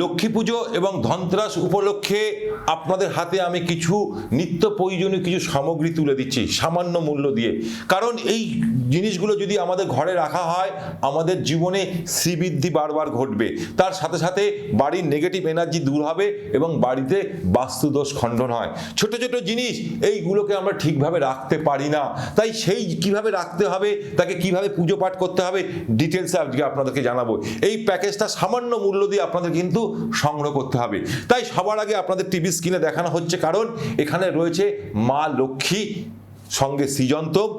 লক্ষ্মী পুজো এবং ধনতেরাস উপলক্ষে আপনাদের হাতে আমি কিছু নিত্য প্রয়োজনীয় কিছু সামগ্রী তুলে দিচ্ছি, সামান্য মূল্য দিয়ে। কারণ এই জিনিসগুলো যদি আমাদের ঘরে রাখা হয়, আমাদের জীবনে শ্রীবৃদ্ধি বারবার ঘটবে। তার সাথে সাথে বাড়ির নেগেটিভ এনার্জি দূর হবে এবং বাড়িতে বাস্তুদোষ খণ্ডন হয়। ছোট ছোট জিনিস, এইগুলোকে আমরা ঠিকভাবে রাখতে পারি না। তাই সেই কীভাবে রাখতে হবে, তাকে কীভাবে পুজো পাঠ করতে হবে ডিটেলসে আজকে আপনাদেরকে জানাব। এই প্যাকেজটা সামান্য মূল্য দিয়ে আপনাদের কিন্তু সংগ্রহ করতে হবে। তাই সবার আগে আপনাদের টিভি স্ক্রিনে দেখানো হচ্ছে কারণ এখানে রয়েছে মা লক্ষ্মী সঙ্গে শ্রীযন্তম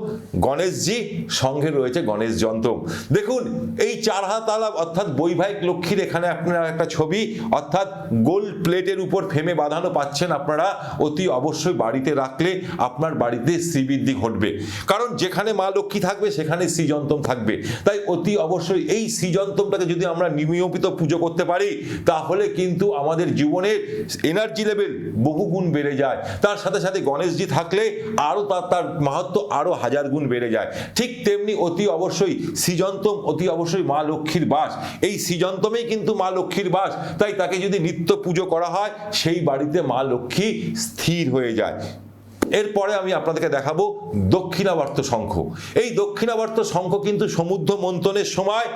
গণেশজি সঙ্গে রয়েছে গণেশ যন্ত্রম দেখুন, এই চার হাত আলাপ, অর্থাৎ বৈবাহিক লক্ষ্মীর এখানে আপনারা একটা ছবি, অর্থাৎ গোল্ড প্লেটের উপর ফেমে বাঁধানো পাচ্ছেন আপনারা, অতি অবশ্যই বাড়িতে রাখলে আপনার বাড়িতে শ্রীবৃদ্ধি ঘটবে। কারণ যেখানে মা লক্ষ্মী থাকবে, সেখানে শ্রীযন্তম থাকবে। তাই অতি অবশ্যই এই শ্রীযন্তমটাকে যদি আমরা নিয়মিত পুজো করতে পারি, তাহলে কিন্তু আমাদের জীবনের এনার্জি লেভেল বহুগুণ বেড়ে যায়। তার সাথে সাথে গণেশজি থাকলে আরও তার তার মাহাত্ম আরও হাজার গুণ বেড়ে যায়। ঠিক তেমনি অতি অবশ্যই সৃজন্তম, অতি অবশ্যই মা লক্ষ্মীর বাস। এই সৃজন্তমেই কিন্তু মা লক্ষ্মীর বাস। তাই তাকে যদি নিত্য পুজো করা হয়, সেই বাড়িতে মা লক্ষ্মী স্থির হয়ে যায়। এরপরে আমি আপনাদেরকে দেখাবো দক্ষিণাবর্ত শঙ্খ। এই দক্ষিণাবর্ত শঙ্খ কিন্তু সমুদ্র মন্থনের সময়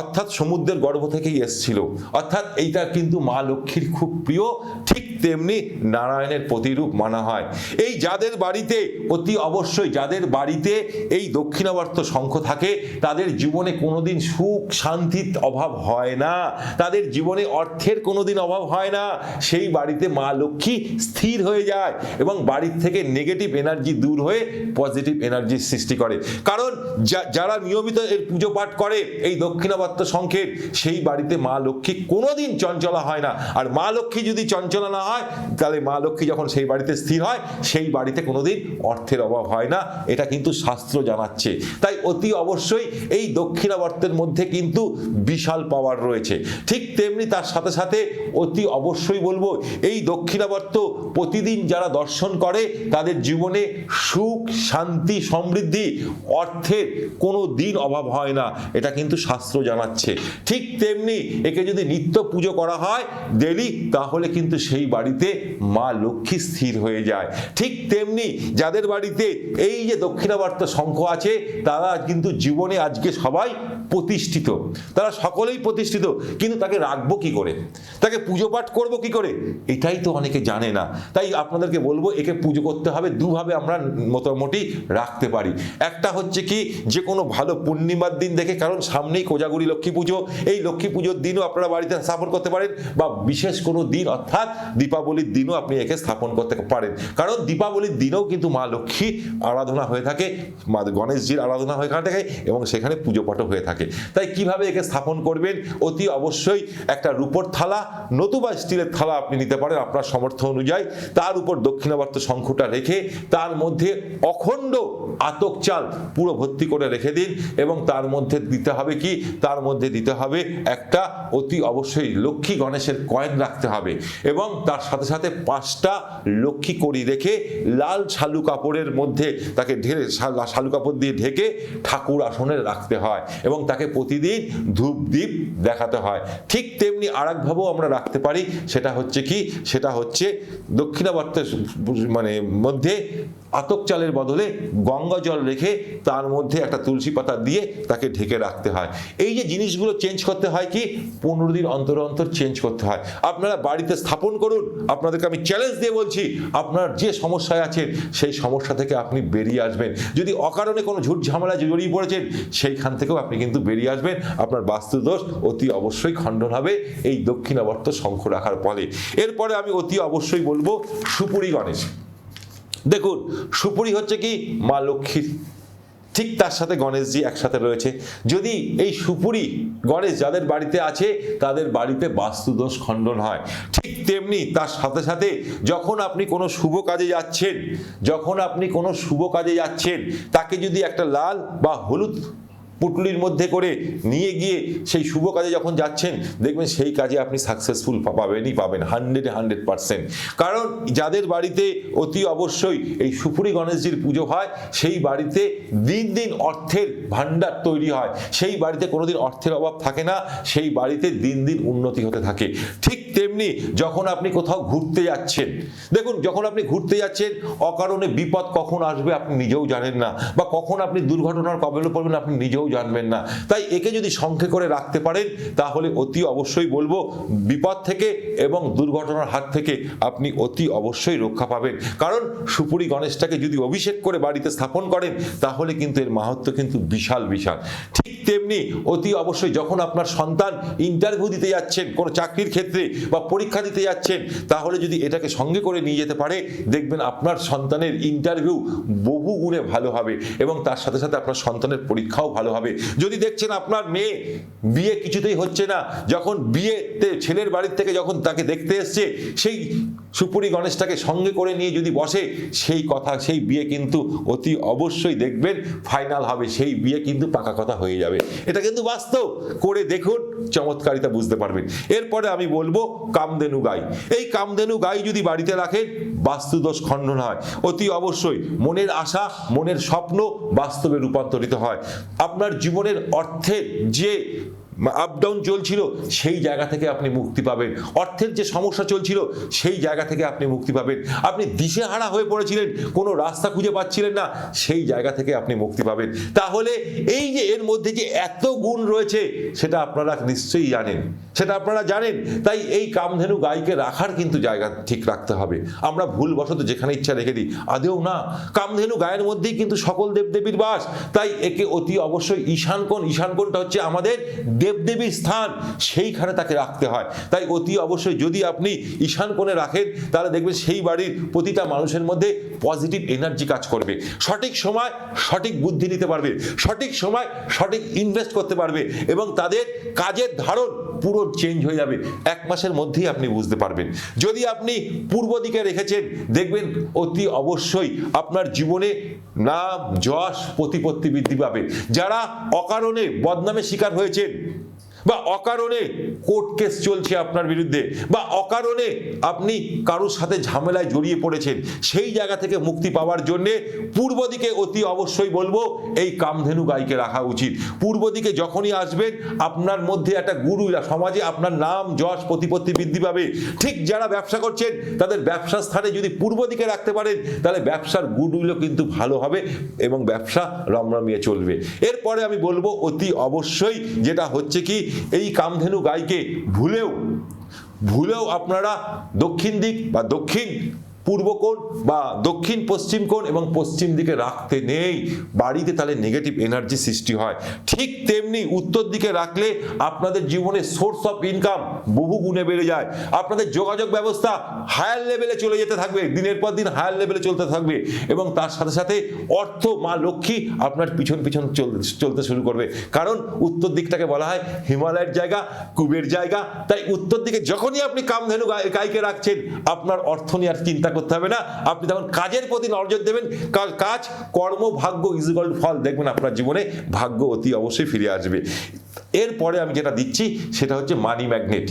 অর্থাৎ সমুদ্রের গর্ভ থেকেই এসছিল। অর্থাৎ এইটা কিন্তু মা লক্ষ্মীর খুব প্রিয়, ঠিক তেমনি নারায়ণের প্রতিরূপ মানা হয়। এই যাদের বাড়িতে, অতি অবশ্যই যাদের বাড়িতে এই দক্ষিণাবর্ত শঙ্খ থাকে, তাদের জীবনে কোনোদিন সুখ শান্তির অভাব হয় না। তাদের জীবনে অর্থের কোনোদিন অভাব হয় না। সেই বাড়িতে মা লক্ষ্মী স্থির হয়ে যায় এবং বাড়ির থেকে নেগেটিভ এনার্জি দূর হয়ে পজিটিভ এনার্জির সৃষ্টি করে। কারণ যারা নিয়মিত এর পুজো পাঠ করে, এই দক্ষিণাবর্ত শঙ্খের সেই বাড়িতে মা লক্ষ্মী কোনোদিন চঞ্চলা হয় না। আর মা লক্ষ্মী যদি চঞ্চলা না হয়, তাহলে মা লক্ষ্মী যখন সেই বাড়িতে স্থির হয়, সেই বাড়িতে কোনোদিন অর্থের অভাব হয় না। এটা কিন্তু শাস্ত্র জানাচ্ছে। তাই অতি অবশ্যই এই দক্ষিণাবর্তের মধ্যে কিন্তু বিশাল পাওয়ার রয়েছে। ঠিক তেমনি তার সাথে সাথে অতি অবশ্যই বলব, এই দক্ষিণাবর্ত প্রতিদিন যারা দর্শন করে, তাদের জীবনে সুখ, শান্তি, সমৃদ্ধি, অর্থের কোনো দিন অভাব হয় না। এটা কিন্তু শাস্ত্র জানাচ্ছে। ঠিক তেমনি একে যদি নিত্য পুজো করা হয় ডেলি তাহলে কিন্তু সেই বাড়িতে মা লক্ষ্মী স্থির হয়ে যায়। ঠিক তেমনি যাদের বাড়িতে এই যে দক্ষিণাবর্ত শঙ্খ আছে, তারা কিন্তু জীবনে আজকে সবাই প্রতিষ্ঠিত। তারা সকলেই প্রতিষ্ঠিত, কিন্তু তাকে রাখব কি করে? তাকে পুজো পাঠ করব কি করে? এটাই তো অনেকে জানে না। তাই আপনাদেরকে বলব, একে পুজো করতে হবে, দুভাবে আমরা মোটামুটি রাখতে পারি। একটা হচ্ছে কি, যে কোনো ভালো পূর্ণিমার দিন দেখে, কারণ সামনেই কোজাগুড়ি লক্ষ্মী পুজো। এই লক্ষ্মী পুজোর দিনও আপনারা বাড়িতে স্থাপন করতে পারেন বা বিশেষ কোনো দিন, অর্থাৎ দীপাবলির দিনও আপনি একে স্থাপন করতে পারেন। কারণ দীপাবলির দিনেও কিন্তু মা লক্ষ্মী আরাধনা হয়ে থাকে, মা গণেশজির আরাধনা হয়ে থাকে এবং সেখানে পুজো পাঠও হয়ে থাকে। তাই কীভাবে একে স্থাপন করবেন? অতি অবশ্যই একটা রূপোর থালা, নতুবা স্টিলের থালা আপনি নিতে পারেন আপনার সামর্থ্য অনুযায়ী। তার উপর দক্ষিণাবর্ত শঙ্খটা রেখে তার মধ্যে অখণ্ড আতক চাল পুরো ভর্তি করে রেখে দিন এবং তার মধ্যে দিতে হবে কি? তার মধ্যে দিতে হবে একটা অতি অবশ্যই লক্ষ্মী গণেশের কয়েন রাখতে হবে এবং তার সাথে সাথে পাঁচটা লক্ষ্মী করি রেখে লাল শালু কাপড়ের মধ্যে তাকে ঢেলে শালু কাপড় দিয়ে ঢেকে ঠাকুর আসনে রাখতে হয় এবং তাকে প্রতিদিন ধূপ দ্বীপ দেখাতে হয়। ঠিক তেমনি আর একভাবেও আমরা রাখতে পারি, সেটা হচ্ছে কি? সেটা হচ্ছে দক্ষিণাবর্তের মানে মধ্যে আতক চালের বদলে গঙ্গা জল রেখে তার মধ্যে একটা তুলসী পাতা দিয়ে তাকে ঢেকে রাখতে হয়। এই যে জিনিসগুলো চেঞ্জ করতে হয় কি? পনেরো দিন অন্তর অন্তর চেঞ্জ করতে হয়। আপনারা বাড়িতে স্থাপন করুন। আপনাদেরকে আমি চ্যালেঞ্জ দিয়ে বলছি, আপনার যে সমস্যায় আছেন, সেই সমস্যা থেকে আপনি বেরিয়ে আসবেন। যদি অকারণে কোনো ঝুট ঝামেলা জড়িয়ে পড়েছেন, সেইখান থেকেও আপনি কিন্তু বেরিয়ে আসবেন। আপনার বাস্তুদোষ অতি অবশ্যই খণ্ডন হবে। এই দক্ষিণাবর্ত শঙ্খ রাখার ফলে। এরপরে আমি অতি অবশ্যই বলব সুপুরি গণেশ। দেখুন, সুপুরি হচ্ছে কি মা লক্ষ্মীর। ঠিক তার সাথে গণেশজি একসাথে রয়েছে। যদি এই সুপুরি গণেশ যাদের বাড়িতে আছে, তাদের বাড়িতে বাস্তুদোষ খণ্ডন হয়। ঠিক তেমনি তার সাথে সাথে যখন আপনি কোনো শুভ কাজে যাচ্ছেন, যখন আপনি কোনো শুভ কাজে যাচ্ছেন, তাকে যদি একটা লাল বা হলুদ পুটলির মধ্যে করে নিয়ে গিয়ে সেই শুভ কাজে যখন যাচ্ছেন, দেখবেন সেই কাজে আপনি সাকসেসফুল পাবেনই পাবেন হান্ড্রেডে হান্ড্রেড পার্সেন্ট কারণ যাদের বাড়িতে অতি অবশ্যই এই সুপুরি গণেশজির পুজো হয়, সেই বাড়িতে দিন দিন অর্থের ভাণ্ডার তৈরি হয়। সেই বাড়িতে কোনোদিন অর্থের অভাব থাকে না, সেই বাড়িতে দিন দিন উন্নতি হতে থাকে। ঠিক তেমনি যখন আপনি কোথাও ঘুরতে যাচ্ছেন, দেখুন যখন আপনি ঘুরতে যাচ্ছেন, অকারণে বিপদ কখন আসবে আপনি নিজেও জানেন না, বা কখন আপনি দুর্ঘটনার কবলে পড়বেন আপনি নিজেও জানবেন না। তাই একে যদি সংখ্যে করে রাখতে পারেন, তাহলে অতি অবশ্যই বলব, বিপদ থেকে এবং দুর্ঘটনার হাত থেকে আপনি অতি অবশ্যই রক্ষা পাবেন। কারণ সুপুরি গণেশটাকে যদি অভিষেক করে বাড়িতে স্থাপন করেন, তাহলে কিন্তু এর মাহাত্ম কিন্তু বিশাল বিশাল। ঠিক তেমনি অতি অবশ্যই যখন আপনার সন্তান ইন্টারভিউ দিতে যাচ্ছেন, কোনো চাকরির ক্ষেত্রে বা পরীক্ষা দিতে যাচ্ছেন, তাহলে যদি এটাকে সঙ্গে করে নিয়ে যেতে পারে, দেখবেন আপনার সন্তানের ইন্টারভিউ বহু গুণে ভালো হবে এবং তার সাথে সাথে আপনার সন্তানের পরীক্ষাও ভালো হবে। যদি দেখছেন আপনার মেয়ে বিয়ে কিছুতেই হচ্ছে না, যখন বিয়েতে ছেলের বাড়ির থেকে যখন তাকে দেখতে এসছে, সেই সুপুরি গণেশটাকে সঙ্গে করে নিয়ে যদি বসে, সেই কথা, সেই বিয়ে কিন্তু অতি অবশ্যই দেখবেন ফাইনাল হবে, সেই বিয়ে কিন্তু পাকা কথা হয়ে যাবে। এটা কিন্তু বাস্তব। করে দেখুন, চমৎকারিতা বুঝতে পারবেন। এরপরে আমি বলব কামদেনু গাই। এই কামদেনু গাই যদি বাড়িতে রাখেন, বাস্তুদোষ খণ্ডন হয়। অতি অবশ্যই মনের আশা, মনের স্বপ্ন বাস্তবে রূপান্তরিত হয়। আপনার জীবনের অর্থের যে আপ ডাউন চলছিল, সেই জায়গা থেকে আপনি মুক্তি পাবেন। অর্থের যে সমস্যা চলছিল, সেই জায়গা থেকে আপনি মুক্তি পাবেন। আপনি দিশেহারা হয়ে পড়েছিলেন, কোনো রাস্তা খুঁজে পাচ্ছিলেন না, সেই জায়গা থেকে আপনি মুক্তি পাবেন। তাহলে এই যে এর মধ্যে যে এত গুণ রয়েছে, সেটা আপনারা নিশ্চয়ই জানেন। সেটা আপনারা জানেন। তাই এই কামধেনু গাইকে রাখার কিন্তু জায়গা ঠিক রাখতে হবে। আমরা ভুলবশত যেখানে ইচ্ছা রেখে দিই, আদেও না। কামধেনু গায়ের মধ্যেই কিন্তু সকল দেবদেবীর বাস। তাই একে অতি অবশ্যই ঈশান কোণ ঈশান হচ্ছে আমাদের দেবদেবীর স্থান, সেইখানে তাকে রাখতে হয়। তাই অতি অবশ্যই যদি আপনি ঈশান কোণে রাখেন, তাহলে দেখবেন সেই বাড়ির প্রতিটা মানুষের মধ্যে পজিটিভ এনার্জি কাজ করবে। সঠিক সময় সঠিক বুদ্ধি নিতে পারবে। সঠিক সময় সঠিক ইনভেস্ট করতে পারবে এবং তাদের কাজের ধারণ পুরো চেঞ্জ হয়ে যাবে। এক মাসের মধ্যেই আপনি বুঝতে পারবেন। যদি আপনি পূর্ব দিকে রেখেছেন, দেখবেন অতি অবশ্যই আপনার জীবনে নাম, যশ, প্রতিপত্তি বৃদ্ধি পাবে। যারা অকারণে বদনামে শিকার হয়েছেন বা অকারণে কোর্ট কেস চলছে আপনার বিরুদ্ধে, বা অকারণে আপনি কারোর সাথে ঝামেলায় জড়িয়ে পড়েছেন, সেই জায়গা থেকে মুক্তি পাওয়ার জন্যে পূর্ব দিকে অতি অবশ্যই বলব, এই কামধেনু গাইকে রাখা উচিত। পূর্ব দিকে যখনই আসবেন, আপনার মধ্যে একটা গুরু সমাজে আপনার নাম, যশ, প্রতিপত্তি বৃদ্ধি পাবে। ঠিক যারা ব্যবসা করছেন, তাদের ব্যবসা স্থানে যদি পূর্ব দিকে রাখতে পারেন, তাহলে ব্যবসার গুডউইলও কিন্তু ভালো হবে এবং ব্যবসা রমরমিয়ে চলবে। এরপরে আমি বলব, অতি অবশ্যই যেটা হচ্ছে কি এই কামধেনু গাইকে ভুলেও ভুলেও আপনারা দক্ষিণ দিক বা দক্ষিণ পূর্ব কোণ বা দক্ষিণ পশ্চিম কোণ এবং পশ্চিম দিকে রাখতে নেই। বাড়িতে তাহলে নেগেটিভ এনার্জি সৃষ্টি হয়। ঠিক তেমনি উত্তর দিকে রাখলে আপনাদের জীবনে সোর্স অফ ইনকাম বহু গুণে বেড়ে যায়। আপনাদের যোগাযোগ ব্যবস্থা হায়ার লেভেলে চলে যেতে থাকবে, দিনের পর দিন হায়ার লেভেলে চলতে থাকবে এবং তার সাথে সাথে অর্থ, মা লক্ষ্মী আপনার পিছন পিছন চল- চলতে শুরু করবে। কারণ উত্তর দিকটাকে বলা হয় হিমালয়ের জায়গা, কুবের জায়গা। তাই উত্তর দিকে যখনই আপনি কামধেনু গাই- গাইকে রাখছেন, আপনার অর্থ নিয়ে আর চিন্তা করতে হবে না। আপনি তখন কাজের প্রতি নজর দেবেন। কাজ, কর্ম, ভাগ্য ইজিকাল ফল। দেখবেন আপনার জীবনে ভাগ্য অতি অবশ্যই ফিরে আসবে। এরপরে আমি যেটা দিচ্ছি, সেটা হচ্ছে মানি ম্যাগনেট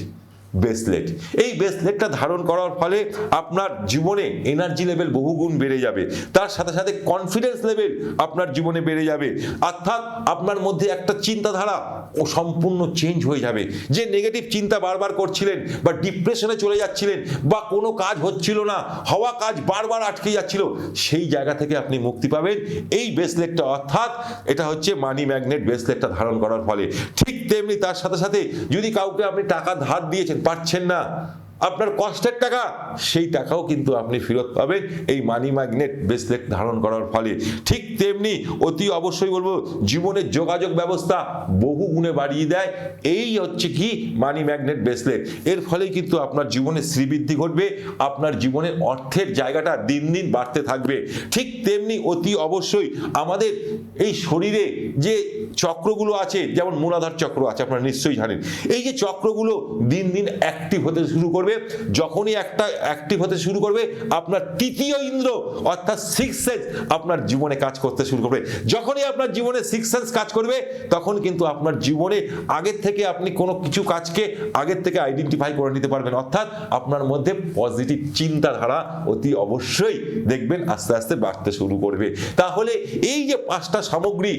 ব্রেসলেট এই ব্রেসলেটটা ধারণ করার ফলে আপনার জীবনে এনার্জি লেভেল বহুগুণ বেড়ে যাবে। তার সাথে সাথে কনফিডেন্স লেভেল আপনার জীবনে বেড়ে যাবে। অর্থাৎ আপনার মধ্যে একটা চিন্তাধারা ও সম্পূর্ণ চেঞ্জ হয়ে যাবে। যে নেগেটিভ চিন্তা বারবার করছিলেন বা ডিপ্রেশনে চলে যাচ্ছিলেন বা কোনো কাজ হচ্ছিল না, হওয়া কাজ বারবার আটকে যাচ্ছিল, সেই জায়গা থেকে আপনি মুক্তি পাবেন। এই ব্রেসলেটটা অর্থাৎ এটা হচ্ছে মানি ম্যাগনেট ব্রেসলেটটা ধারণ করার ফলে। ঠিক তেমনি তার সাথে সাথে যদি কাউকে আপনি টাকা ধার দিয়েছেন পাচ্ছেন না আপনার কষ্টের টাকা, সেই টাকাও কিন্তু আপনি ফেরত পাবেন। এই মানি ম্যাগনেট ব্রেসলেট ধারণ করার ফলে। ঠিক তেমনি অতি অবশ্যই বলব, জীবনের যোগাযোগ ব্যবস্থা বহু গুণে বাড়িয়ে দেয়। এই হচ্ছে কি মানি ম্যাগনেট ব্রেসলেট এর ফলে কিন্তু আপনার জীবনে শ্রীবৃদ্ধি ঘটবে, আপনার জীবনের অর্থের জায়গাটা দিন দিন বাড়তে থাকবে। ঠিক তেমনি অতি অবশ্যই আমাদের এই শরীরে যে চক্রগুলো আছে, যেমন মূলাধার চক্র আছে, আপনারা নিশ্চয়ই জানেন। এই যে চক্রগুলো দিন দিন অ্যাক্টিভ হতে শুরু করবে করবে যখনই একটা অ্যাক্টিভ হতে শুরু করবে, আপনার তৃতীয় ইন্দ্র, অর্থাৎ সিক্স সেন্স আপনার জীবনে কাজ করতে শুরু করবে। যখনই আপনার জীবনে সিক্স সেন্স কাজ করবে, তখন কিন্তু আপনার জীবনে আগের থেকে আপনি কোনো কিছু কাজকে আগের থেকে আইডেন্টিফাই করে নিতে পারবেন। অর্থাৎ আপনার মধ্যে পজিটিভ চিন্তাধারা অতি অবশ্যই দেখবেন, আস্তে আস্তে বাড়তে শুরু করবে। তাহলে এই যে পাঁচটা সামগ্রী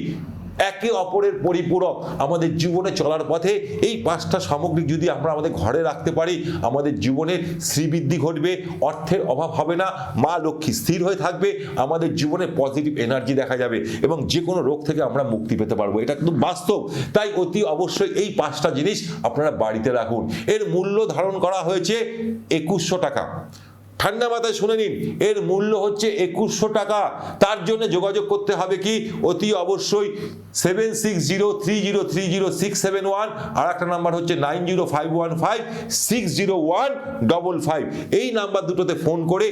একে অপরের পরিপূরক আমাদের জীবনে চলার পথে এই পাঁচটা সামগ্রী যদি আমরা আমাদের ঘরে রাখতে পারি, আমাদের জীবনের শ্রীবৃদ্ধি ঘটবে, অর্থের অভাব হবে না, মা লক্ষ্মী স্থির হয়ে থাকবে, আমাদের জীবনে পজিটিভ এনার্জি দেখা যাবে এবং যে কোনো রোগ থেকে আমরা মুক্তি পেতে পারব। এটা কিন্তু বাস্তব। তাই অতি অবশ্যই এই পাঁচটা জিনিস আপনারা বাড়িতে রাখুন। এর মূল্য ধারণ করা হয়েছে একুশশো টাকা। ঠান্ডা মাথায় শুনে নিন। এর মূল্য হচ্ছে একুশশো টাকা। তার জন্য যোগাযোগ করতে হবে কি? অতি অবশ্যই seven six zero three zero three zero six seven one আর একটা নাম্বার হচ্ছে nine zero five one five six zero one double five এই নাম্বার দুটোতে ফোন করে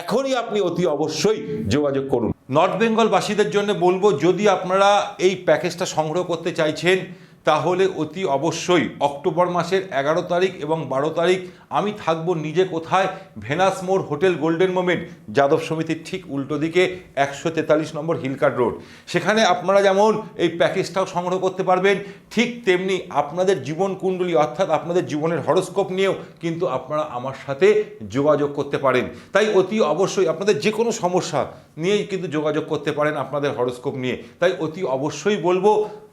এখনই আপনি অতি অবশ্যই যোগাযোগ করুন। নর্থ বেঙ্গল বাসীদের জন্য বলব, যদি আপনারা এই প্যাকেজটা সংগ্রহ করতে চাইছেন তাহলে অতি অবশ্যই অক্টোবর মাসের এগারো তারিখ এবং বারো তারিখ আমি থাকব নিজে কোথায়? ভেনাস মোড় হোটেল গোল্ডেন মোমেন্ট, যাদব সমিতির ঠিক উল্টো দিকে একশো তেতাল্লিশ নম্বর হিলকার্ট রোড। সেখানে আপনারা যেমন এই প্যাকেজটাও সংগ্রহ করতে পারবেন, ঠিক তেমনি আপনাদের জীবন কুণ্ডলী অর্থাৎ আপনাদের জীবনের হরস্কোপ নিয়েও কিন্তু আপনারা আমার সাথে যোগাযোগ করতে পারেন। তাই অতি অবশ্যই আপনাদের যে কোনো সমস্যা নিয়েই কিন্তু যোগাযোগ করতে পারেন আপনাদের হরস্কোপ নিয়ে। তাই অতি অবশ্যই বলব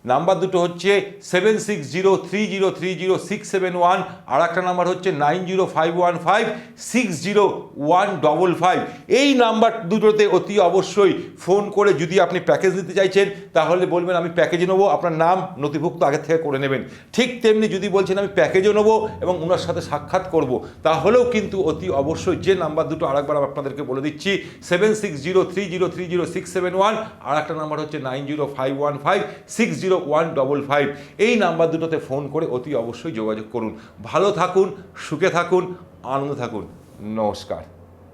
নাম্বার দুটো হচ্ছে seven six zero three zero three zero six seven one আর একটা নাম্বার হচ্ছে nine zero five one five six zero one double five এই নাম্বার দুটোতে অতি অবশ্যই ফোন করে যদি আপনি প্যাকেজ নিতে চাইছেন, তাহলে বলবেন আমি প্যাকেজ নেব, আপনার নাম নথিভুক্ত আগে থেকে করে নেবেন। ঠিক তেমনি যদি বলছেন আমি প্যাকেজও নেব এবং ওনার সাথে সাক্ষাৎ করব, তাহলেও কিন্তু অতি অবশ্যই যে নাম্বার দুটো আরেকবার আপনাদেরকে বলে দিচ্ছি seven six zero three zero three zero six seven one আর একটা নাম্বার হচ্ছে nine zero five one five six zero one double five. এই নাম্বার দুটোতে ফোন করে অতি অবশ্যই যোগাযোগ করুন। ভালো থাকুন, সুখে থাকুন, আনন্দ থাকুন। নমস্কার।